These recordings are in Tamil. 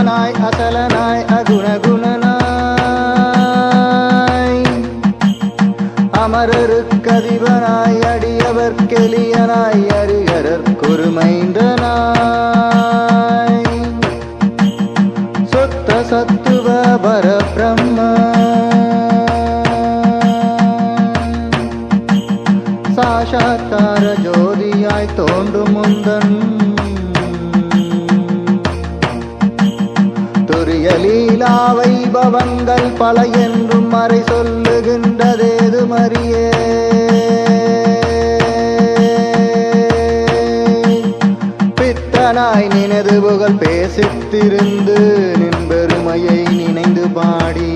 குணகுணனாய் அமரருக்கதிபனாய் அடியவர் கெளியனாய் அரிகரற்கொரு குருமைந்தனாய் சொத்த சத்துவ பரபிரம்ம. சாஷாத்தார ஜோதியாய் தோன்றும் முந்தன். லீலா வைபவங்கள் பல என்றும் மறை சொல்லுகின்றதேது மறியே பித்தனாய் நினது புகழ் பேசித்திருந்து நின் பெருமையை நினைந்து பாடி.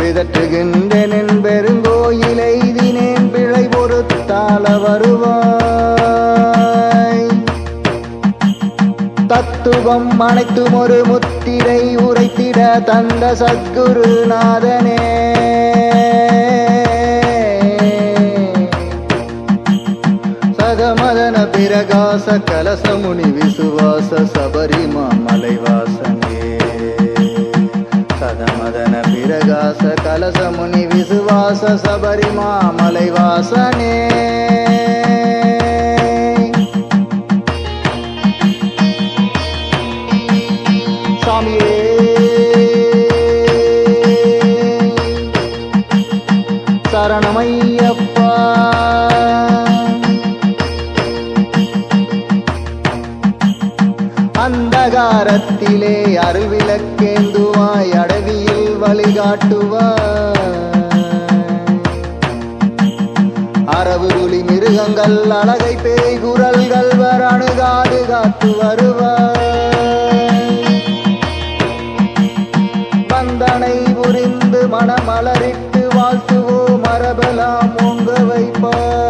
பிதற்றுகின்றேன் பெருங்கோயிலை தினேன் பிழை பொறுத்தால வருவாய். தத்துவம் அனைத்தும் ஒரு முத்து முத்திரை உரைத்திட தந்த சத்குருநாதனே சகமதன பிரகாச கலசமுனி விசுவாச சபரிமா மலைவாசனே. சதமதன பிரகாச கலசமுனி விசுவாச சபரிமா மலைவாசனே. சரணமையப்பா அந்தகாரத்திலே அருவிளக்கேந்துவாய் அடவியில் வழிகாட்டுவாய். அரவுருளி மிருகங்கள் அழகை பேய் குரல்கள் வர அணுகாது காத்து வருவாய். வந்தனை புரிந்து மனமலரிட்டு வாழ்த்துவோம். மரபலாம் உங்க வைப்பார்.